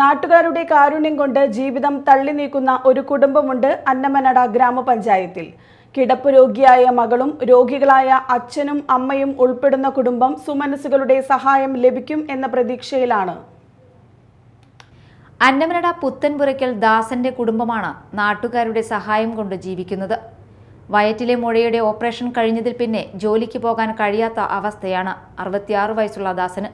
നാട്ടുകാരുടെ കാരുണ്യം കൊണ്ട് ജീവിതം തള്ളി നീക്കുന്ന ഒരു കുടുംബമുണ്ട് അന്നമനട ഗ്രാമപഞ്ചായത്തിൽ. കിടപ്പ് രോഗിയായ മകളും രോഗികളായ അച്ഛനും അമ്മയും ഉൾപ്പെടുന്ന കുടുംബം സുമനസുകളുടെ സഹായം ലഭിക്കും എന്ന പ്രതീക്ഷയിലാണ്. അന്നമനട പുത്തൻപുരയ്ക്കൽ ദാസന്റെ കുടുംബമാണ് നാട്ടുകാരുടെ സഹായം കൊണ്ട് ജീവിക്കുന്നത്. വയറ്റിലെ മുഴയുടെ ഓപ്പറേഷൻ കഴിഞ്ഞതിൽ പിന്നെ ജോലിക്ക് പോകാൻ കഴിയാത്ത അവസ്ഥയാണ് അറുപത്തിയാറ് വയസ്സുള്ള ദാസന്.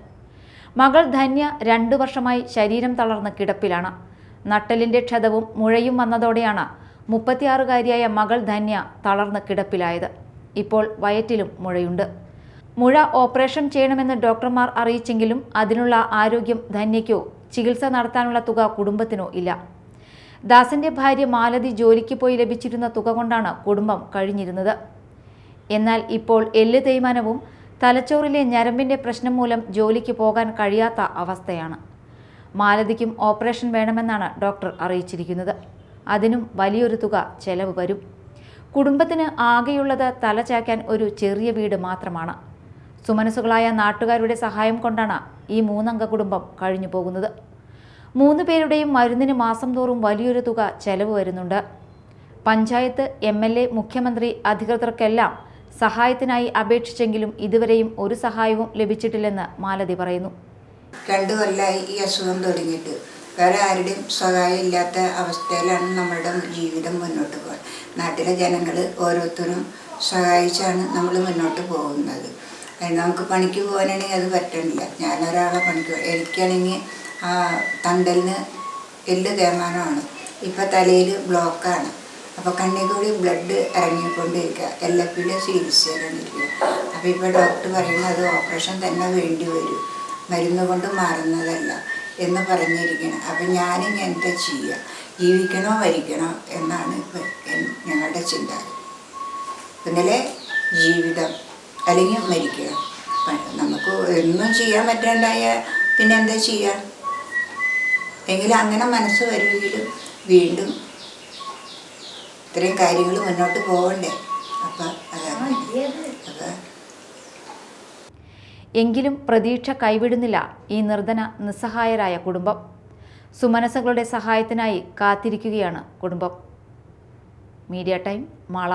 മകൾ ധന്യ രണ്ടു വർഷമായി ശരീരം തളർന്ന് കിടപ്പിലാണ്. നട്ടലിന്റെ ക്ഷതവും മുഴയും വന്നതോടെയാണ് മുപ്പത്തിയാറുകാരിയായ മകൾ ധന്യ തളർന്ന് കിടപ്പിലായത്. ഇപ്പോൾ വയറ്റിലും മുഴയുണ്ട്. മുഴ ഓപ്പറേഷൻ ചെയ്യണമെന്ന് ഡോക്ടർമാർ അറിയിച്ചെങ്കിലും അതിനുള്ള ആരോഗ്യം ധന്യയ്ക്കോ ചികിത്സ നടത്താനുള്ള തുക കുടുംബത്തിനോ ഇല്ല. ദാസന്റെ ഭാര്യ മാലതി ജോലിക്ക് പോയി ലഭിച്ചിരുന്ന തുക കൊണ്ടാണ് കുടുംബം കഴിഞ്ഞിരുന്നത്. എന്നാൽ ഇപ്പോൾ എല്ല് തേയ്മാനവും തലച്ചോറിലെ ഞരമ്പിന്റെ പ്രശ്നം മൂലം ജോലിക്ക് പോകാൻ കഴിയാത്ത അവസ്ഥയാണ്. മാലതിക്കും ഓപ്പറേഷൻ വേണമെന്നാണ് ഡോക്ടർ അറിയിച്ചിരിക്കുന്നത്. അതിനും വലിയൊരു തുക ചെലവ് വരും. കുടുംബത്തിന് ആകെയുള്ളത് തലചായ്ക്കാൻ ഒരു ചെറിയ വീട് മാത്രമാണ്. സുമനസുകളായ നാട്ടുകാരുടെ സഹായം കൊണ്ടാണ് ഈ മൂന്നംഗ കുടുംബം കഴിഞ്ഞു പോകുന്നത്. മൂന്ന് പേരുടെയും മരുന്നിന് മാസം തോറും വലിയൊരു തുക ചെലവ് വരുന്നുണ്ട്. പഞ്ചായത്ത് എ മുഖ്യമന്ത്രി അധികൃതർക്കെല്ലാം സഹായത്തിനായി അപേക്ഷിച്ചെങ്കിലും ഇതുവരെയും ഒരു സഹായവും ലഭിച്ചിട്ടില്ലെന്ന് മാലതി പറയുന്നു. രണ്ടു കൊല്ലമായി ഈ അസുഖം തുടങ്ങിയിട്ട്. വേറെ ആരുടെയും സഹായം ഇല്ലാത്ത അവസ്ഥയിലാണ് നമ്മളുടെ ജീവിതം മുന്നോട്ട് പോകുന്നത് നാട്ടിലെ ജനങ്ങൾ ഓരോരുത്തരും സഹായിച്ചാണ് നമ്മൾ മുന്നോട്ട് പോകുന്നത്. നമുക്ക് പണിക്ക് പോകാനാണെങ്കിൽ അത് പറ്റണില്ല. ഞാനൊരാളെ പണിക്ക് എനിക്കാണെങ്കിൽ തണ്ടലിന് എല്ല് തേമാനമാണ് ഇപ്പം തലയിൽ ബ്ലോക്കാണ്. അപ്പോൾ കണ്ണിൽ കൂടി ബ്ലഡ് ഇറങ്ങിക്കൊണ്ടിരിക്കുക. എൽ എഫിന്റെ ചികിത്സയിലാണ് ഇരിക്കുക അപ്പോൾ ഇപ്പോൾ ഡോക്ടർ പറയുന്നത് ഓപ്പറേഷൻ തന്നെ വേണ്ടി വരും. മരുന്ന് കൊണ്ട് മാറുന്നതല്ല എന്ന് പറഞ്ഞിരിക്കണം അപ്പം ഞാനും എന്താ ചെയ്യുക? ജീവിക്കണോ മരിക്കണോ എന്നാണ് ഇപ്പം ഞങ്ങളുടെ ചിന്ത. ഇന്നലെ ജീവിതം അല്ലെങ്കിൽ മരിക്കണം. നമുക്ക് ഒന്നും ചെയ്യാൻ പറ്റാണ്ടായ പിന്നെ എന്താ ചെയ്യുക? എങ്കിലും അങ്ങനെ മനസ്സ് വരുമെങ്കിലും വീണ്ടും ഇത്രയും കാര്യങ്ങൾ മുന്നോട്ട് പോകണ്ടേ? അപ്പം എങ്കിലും പ്രതീക്ഷ കൈവിടുന്നില്ല ഈ നിർധന നിസ്സഹായരായ കുടുംബം. സുമനസുകളുടെ സഹായത്തിനായി കാത്തിരിക്കുകയാണ് കുടുംബം. Media time Mala.